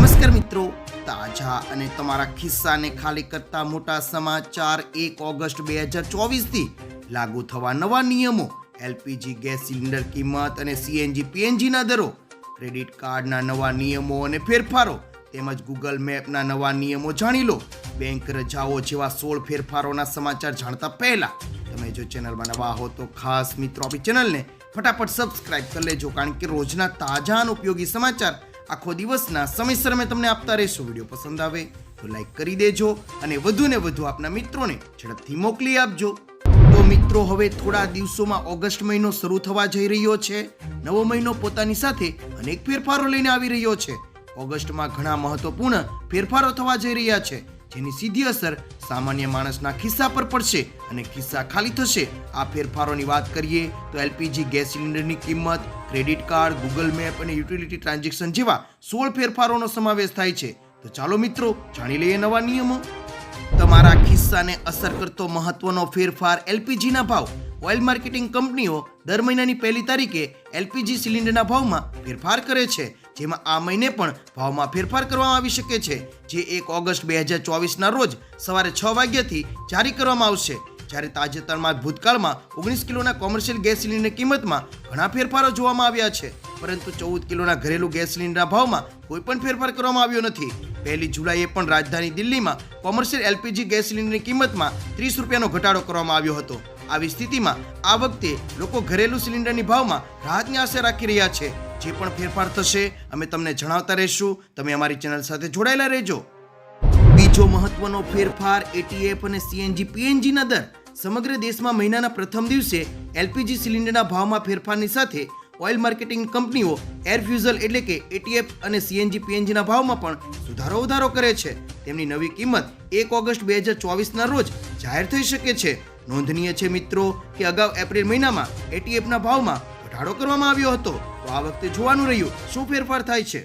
નમસ્કાર મિત્રો, તાજા અને તમારા ખિસ્સાને ખાલી કરતા મોટા સમાચાર એક ઓગસ્ટ બે હજાર ચોવીસથી લાગુ થવા નવા નિયમો, એલપીજી ગેસ સિલિન્ડર કિંમત અને સીએનજી, પીએનજીના દરો, ક્રેડિટ કાર્ડના નવા નિયમો અને ફેરફારો તેમજ ગૂગલ મેપના નવા નિયમો જાણી લો. બેંક રજાઓ જેવા સોળ ફેરફારોના સમાચાર જાણતા પહેલા તમે જો ચેનલમાં નવા હો તો ખાસ મિત્રો આપણી ચેનલને ફટાફટ સબસ્ક્રાઇબ કરી લેજો, કારણ કે રોજના તાજા અને ઉપયોગી સમાચાર આખો દિવસના સમયસર અમે તમને આપતા રહીશું. વીડિયો પસંદ આવે તો લાઈક કરી દેજો અને વધુ ને વધુ આપના મિત્રોને ઝડપથી મોકલી આપજો. તો મિત્રો, હવે થોડા દિવસોમાં ઓગસ્ટ મહિનો શરૂ થવા જઈ રહ્યો છે. નવો મહિનો પોતાની સાથે અનેક ફેરફારો લઈને આવી રહ્યો છે. ઓગસ્ટમાં ઘણા મહત્વપૂર્ણ ફેરફારો થવા જઈ રહ્યા છે. જેની સીધી અસર સામાન્ય માણસના ખિસ્સા પર પડશે અને ખિસ્સા ખાલી થશે. આ ફેરફારોની વાત કરીએ તો એલપીજી ગેસ સિલિન્ડરની કિંમત, ક્રેડિટ કાર્ડ, ગૂગલ મેપ અને યુટિલિટી ટ્રાન્ઝેક્શન જેવા સોળ ફેરફારોનો સમાવેશ થાય છે. તો ચાલો મિત્રો જાણી લઈએ નવા નિયમો. તમારા ખિસ્સાને અસર કરતો મહત્વનો ફેરફાર એલપીજીના ભાવ. ઓઇલ માર્કેટિંગ કંપનીઓ દર મહિનાની પહેલી તારીખે એલપીજી સિલિન્ડરના ભાવમાં ફેરફાર કરે છે. જેમાં આ મહિને પણ ભાવમાં ફેરફાર કરવામાં આવી શકે છે, જે એક ઓગસ્ટ બે હજાર ચોવીસના રોજ સવારે છ વાગ્યાથી જારી કરવામાં આવશે. જ્યારે તાજેતરમાં ભૂતકાળમાં ઓગણીસ કિલોના કોમર્શિયલ ગેસ સિલિન્ડરની કિંમતમાં ઘણા ફેરફારો જોવામાં આવ્યા છે, પરંતુ ચૌદ કિલોના ઘરેલું ગેસ સિલિન્ડરના ભાવમાં કોઈ પણ ફેરફાર કરવામાં આવ્યો નથી. પહેલી જુલાઈએ પણ રાજધાની દિલ્હીમાં કોમર્શિયલ એલપીજી ગેસ સિલિન્ડરની કિંમતમાં ત્રીસ રૂપિયાનો ઘટાડો કરવામાં આવ્યો હતો. આવી સ્થિતિમાં આ વખતે લોકો ઘરેલું સિલિન્ડરની ભાવમાં રાહતની આશા રાખી રહ્યા છે. જે પણ ફેરફાર થશે, અમે તમને જણાવતા રહીશું. તમે અમારી ચેનલ સાથે જોડાયેલા રહેજો. બીજો મહત્વનો ફેરફાર એટીએફ અને સીએનજી પીએનજીના દર. સમગ્ર દેશમાં મહિનાના પ્રથમ દિવસે એલપીજી સિલિન્ડરના ભાવમાં ફેરફારની સાથે ઓઇલ માર્કેટિંગ કંપનીઓ એર ફ્યુઝલ એટલે કે એટીએફ અને સીએનજી પીએનજીના ભાવમાં પણ સુધારો વધારો કરે છે. તેમની નવી કિંમત એક ઓગસ્ટ બે હજાર ચોવીસના રોજ જાહેર થઈ શકે છે. નોંધનીય છે મિત્રો કે અગાઉ એપ્રિલ મહિનામાં એટીએફના ભાવમાં ઘટાડો કરવામાં આવ્યો હતો. તો આ વખતે જોવાનું રહ્યું. શું ફેરફાર થાય છે?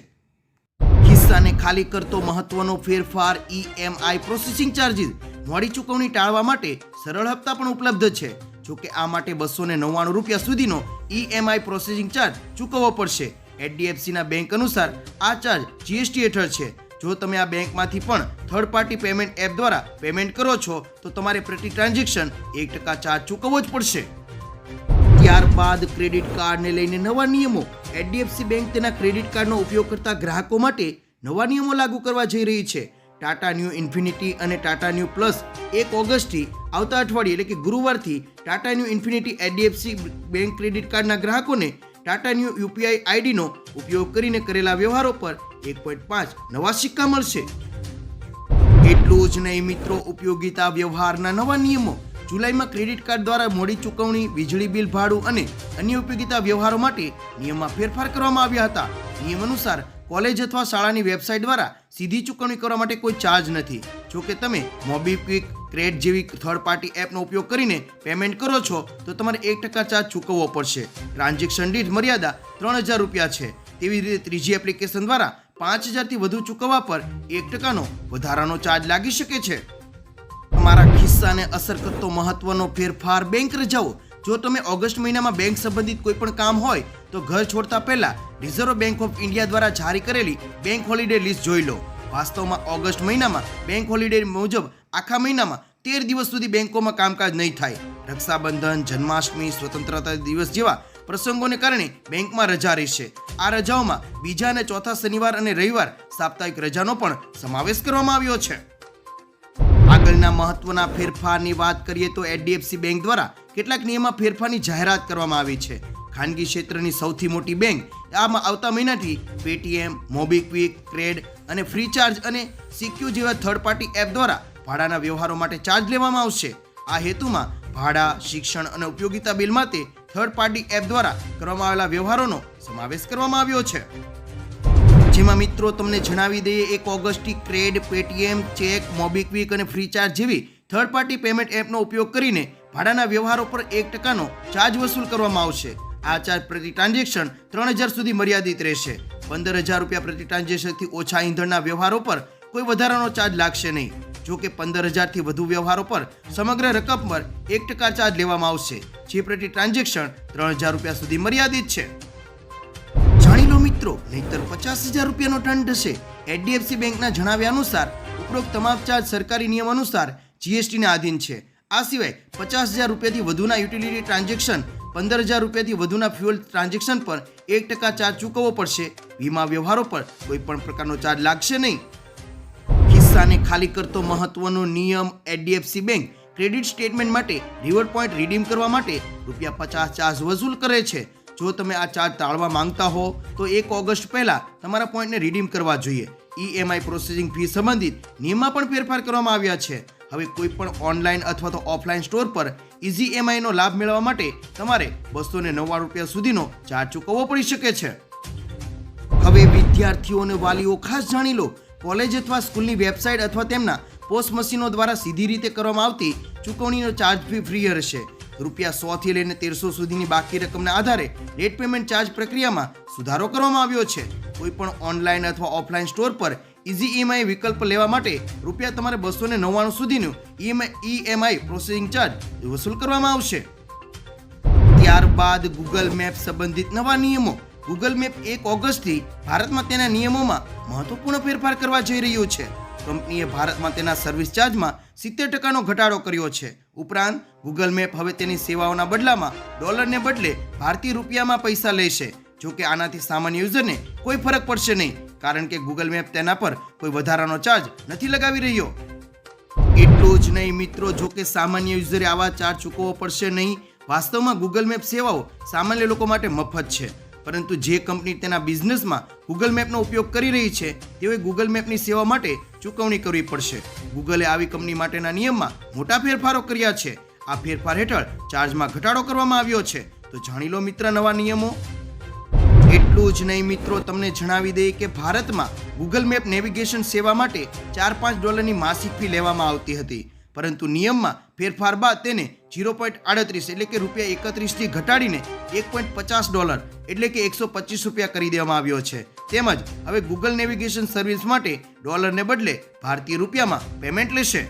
ખિસ્સાને ખાલી કરતો મહત્વનો ફેરફાર ઈએમઆઈ પ્રોસેસિંગ ચાર્જિસ મોડી ચૂકવણી ટાળવા માટે સરળ હપ્તા પણ ઉપલબ્ધ છે. જો કે આ માટે બસો ને નવ્વાણું રૂપિયા સુધીનો ઈએમઆઈ પ્રોસેસિંગ ચાર્જ ચૂકવવો પડશે. એચડીએફસીના બેંક અનુસાર આ ચાર્જ જીએસટી હેઠળ છે. જો તમે આ બેંકમાંથી પણ થર્ડ પાર્ટી પેમેન્ટ એપ દ્વારા પેમેન્ટ કરો છો, તો તમારે પ્રતિ ટ્રાન્ઝેક્શન એક ટકા ચાર્જ ચૂકવવો જ પડશે. ત્યારબાદ ક્રેડિટ કાર્ડને લઈને નવા નિયમો. એચડીએફસી બેંક તેના ક્રેડિટ કાર્ડનો ઉપયોગ કરતા ગ્રાહકો માટે નવા નિયમો લાગુ કરવા જઈ રહી છે. ટાટા ન્યૂ ઇન્ફિનિટી અને ટાટા ન્યૂ પ્લસ એક ઓગસ્ટથી આવતા અઠવાડિયે એટલે કે ગુરુવારથી Tata new infinity HDFC bank credit કાર્ડના ગ્રાહકોને ટાટા ન્યૂ યુપીઆઈ આઈડીનો ઉપયોગ કરીને કરેલા વ્યવહારો પર એક પોઈન્ટ પાંચ નવા સિક્કા મળશે. એટલું જ નહીં મિત્રો, ઉપયોગિતા વ્યવહારના નવા નિયમો. જુલાઈમાં ક્રેડિટ કાર્ડ દ્વારા મોડી ચૂકવણી, વીજળી બિલ ભાડું અને અન્ય ઉપયોગિતા વ્યવહારો માટે નિયમમાં ફેરફાર કરવામાં આવ્યા હતા. નિયમ અનુસાર કોલેજ અથવા શાળાની વેબસાઇટ દ્વારા સીધી ચૂકવણી કરવા માટે કોઈ ચાર્જ નથી. જો કે તમે મોબીક્વિક ક્રેડ જેવી થર્ડ પાર્ટી એપનો ઉપયોગ કરીને પેમેન્ટ કરો છો, તો તમારે એક ટકા ચાર્જ ચૂકવવો પડશે. ટ્રાન્ઝેક્શન દીઠ મર્યાદા ત્રણ હજાર રૂપિયા છે. તેવી રીતે ત્રીજી એપ્લિકેશન દ્વારા પાંચ હજારથી વધુ ચૂકવવા પર એક ટકાનો વધારાનો ચાર્જ લાગી શકે છે. તમારા ખિસ્સાને અસર કરતો મહત્વનો ફેરફાર બેંક રજાઓ. જો તમે ઓગસ્ટ મહિનામાં બેંક સંબંધિત કોઈ પણ કામ હોય, તો ઘર છોડતા પહેલા રિઝર્વ બેંક ઓફ ઇન્ડિયા દ્વારા જારી કરેલી બેંક હોલિડે લિસ્ટ જોઈ લો. વાસ્તવમાં ઓગસ્ટ મહિનામાં બેંક હોલિડે મુજબ આખા મહિનામાં તેર દિવસ સુધી બેંકોમાં કામકાજ નહીં થાય. રક્ષાબંધન, જન્માષ્ટમી, સ્વતંત્રતા દિવસ જેવા પ્રસંગોને કારણે બેંકમાં રજા રહેશે. આ રજાઓમાં બીજા અને ચોથા શનિવાર અને રવિવાર સાપ્તાહિક રજાનો પણ સમાવેશ કરવામાં આવ્યો છે. આગળના મહત્વના ફેરફારની વાત કરીએ તો એચડીએફસી બેંક દ્વારા કેટલાક નિયમમાં ફેરફારની જાહેરાત કરવામાં આવી છે. ખાનગી ક્ષેત્રની સૌથી મોટી બેંક આમાં આવતા મહિનાથી પેટીએમ મોબીક્વિક ક્રેડ અને ફ્રીચાર્જ અને સિક્યુ જેવા થર્ડ પાર્ટી એપ દ્વારા ભાડાના વ્યવહારો માટે ચાર્જ લેવામાં આવશે. આ હેતુમાં ભાડા, શિક્ષણ અને ઉપયોગિતા બિલ માટે થર્ડ પાર્ટી એપ દ્વારા કરવામાં આવેલા વ્યવહારોનો સમાવેશ કરવામાં આવ્યો છે. જેમાં મિત્રો તમને જણાવી દઈએ, એક ઓગસ્ટથી ક્રેડ પેટીએમ, ચેક, મોબીક્વિક અને ફ્રીચાર્જ જેવી થર્ડ પાર્ટી પેમેન્ટ એપનો ઉપયોગ કરીને ભાડાના વ્યવહારો પર એક ટકાનો ચાર્જ વસૂલ કરવામાં આવશે. આ ચાર્જ પ્રતિ ટ્રાન્ઝેક્શન ત્રણ હજાર સુધી મર્યાદિત રહેશે. પંદર હજાર રૂપિયા પ્રતિ ટ્રાન્ઝેક્શનથી ઓછા ઈંધણના વ્યવહારો પર કોઈ વધારાનો ચાર્જ લાગશે નહીં. જો કે પંદર હજારથી વધુ વ્યવહારો પર સમગ્ર રકમ પર એક ટકા ચાર્જ લેવામાં આવશે. જે પ્રતિ ટ્રાન્ઝેક્શન ત્રણ હજાર રૂપિયા સુધી મર્યાદિત છે. મિત્રો, નહીતર પચાસ હજાર રૂપિયાનો દંડ થશે એચડીએફસી બેંકના જણાવ્યા અનુસાર, ઉપરોક્ત તમામ ચાર્જ સરકારી નિયમ અનુસાર જીએસટીના આધીન છે. આ સિવાય પચાસ હજાર રૂપિયાથી વધુના યુટિલિટી ટ્રાન્ઝેક્શન, પંદર હજાર રૂપિયાથી વધુના ફ્યુઅલ ટ્રાન્ઝેક્શન પર એક ટકા ચાર્જ ચૂકવવો પડશે. વીમા વ્યવહારો પર કોઈ પણ પ્રકારનો ચાર્જ લાગશે નહીં. ખિસ્સાને ખાલી કરતો મહત્વનો નિયમ એચડીએફસી બેંક ક્રેડિટ સ્ટેટમેન્ટ માટે રિવોર્ડ પોઈન્ટ રીડીમ કરવા માટે રૂપિયા પચાસ ચાર્જ વસૂલ કરે છે. જો તમે આ ચાર્જ ટાળવા માંગતા હો, તો એક ઓગસ્ટ પહેલાં તમારા પોઈન્ટને રીડીમ કરવા જોઈએ. ઈએમઆઈ પ્રોસેસિંગ ફી સંબંધિત નિયમમાં પણ ફેરફાર કરવામાં આવ્યા છે. હવે કોઈ પણ ઓનલાઈન અથવા તો ઓફલાઈન સ્ટોર પર ઇઝી એમઆઈનો લાભ મેળવવા માટે તમારે બસો ને નવ્વાણું રૂપિયા સુધીનો ચાર્જ ચૂકવવો પડી શકે છે. હવે વિદ્યાર્થીઓ અને વાલીઓ ખાસ જાણી લો. કોલેજ અથવા સ્કૂલની વેબસાઇટ અથવા તેમના પોસ્ટ મશીનો દ્વારા સીધી રીતે કરવામાં આવતી ચૂકવણીનો ચાર્જ ફી ફ્રી રહેશે. રૂપિયા સો થી લઈને તેરસો સુધીની બાકી રકમના આધારે લેટ પેમેન્ટ ચાર્જ પ્રક્રિયામાં સુધારો કરવામાં આવ્યો છે. કોઈ પણ ઓનલાઈન અથવા ઓફલાઈન સ્ટોર પર ઇઝી ઈએમઆઈ વિકલ્પ લેવા માટે રૂપિયા તમારે બસો ને નવ્વાણું સુધીનું ઈએમઆઈ પ્રોસેસિંગ ચાર્જ વસૂલ કરવામાં આવશે. ત્યારબાદ ગૂગલ મેપ સંબંધિત નવા નિયમો. ગૂગલ મેપ એક ઓગસ્ટથી ભારતમાં તેના નિયમોમાં મહત્વપૂર્ણ ફેરફાર કરવા જઈ રહ્યું છે. કંપનીએ ભારતમાં તેના સર્વિસ ચાર્જમાં સિત્તેર ટકાનો ઘટાડો કર્યો છે. ઉપરાંત ગૂગલ મેપ હવે તેની સેવાઓના બદલામાં ડોલરને બદલે ભારતીય રૂપિયામાં પૈસા લેશે જો કે આનાથી સામાન્ય યુઝરને કોઈ ફરક પડશે નહીં, કારણ કે ગૂગલ મેપ તેના પર કોઈ વધારાનો ચાર્જ નથી લગાવી રહ્યો. એટલું જ નહીં મિત્રો, જો કે સામાન્ય યુઝરે આવા ચાર્જ ચૂકવવો પડશે નહીં. વાસ્તવમાં ગૂગલ મેપ સેવાઓ સામાન્ય લોકો માટે મફત છે. પરંતુ જે કંપની તેના બિઝનેસમાં ગૂગલ મેપનો ઉપયોગ કરી રહી છે, તેઓએ ગૂગલ મેપની સેવા માટે ચૂકવણી કરવી પડશે. ગૂગલે આવી કંપની માટેના નિયમમાં મોટા ફેરફારો કર્યા છે. આ ફેરફાર હેઠળ ચાર્જમાં ઘટાડો કરવામાં આવ્યો છે. તો જાણી લો મિત્ર નવા નિયમો. એટલું જ નહીં મિત્રો, તમને જણાવી દઈએ કે ભારતમાં ગૂગલ મેપ નેવિગેશન સેવા માટે ચાર પાંચ ડોલરની માસિક ફી લેવામાં આવતી હતી. પરંતુ નિયમમાં ફેરફાર બાદ તેને ઝીરો પોઈન્ટ આડત્રીસ એટલે કે રૂપિયા એકત્રીસથી ઘટાડીને એક પોઈન્ટ પચાસ ડોલર એટલે કે એકસો પચીસ રૂપિયા કરી દેવામાં આવ્યો છે. તેમજ હવે ગૂગલ નેવિગેશન સર્વિસ માટે ડોલરને બદલે ભારતીય રૂપિયામાં પેમેન્ટ લેશે.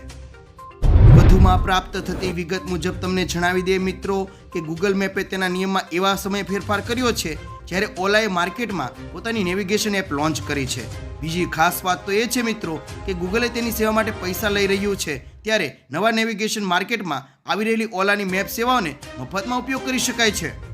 વધુમાં પ્રાપ્ત થતી વિગત મુજબ તમને જણાવી દે મિત્રો કે ગૂગલ મેપે તેના નિયમમાં એવા સમયે ફેરફાર કર્યો છે જ્યારે ઓલાએ માર્કેટમાં પોતાની નેવિગેશન એપ લોન્ચ કરી છે. બીજી ખાસ વાત તો એ છે મિત્રો કે ગૂગલે તેની સેવા માટે પૈસા લઈ રહ્યું છે. ત્યારે નવા નેવિગેશન માર્કેટમાં આવી રહેલી ઓલાની મેપ સેવાઓને મફતમાં ઉપયોગ કરી શકાય છે.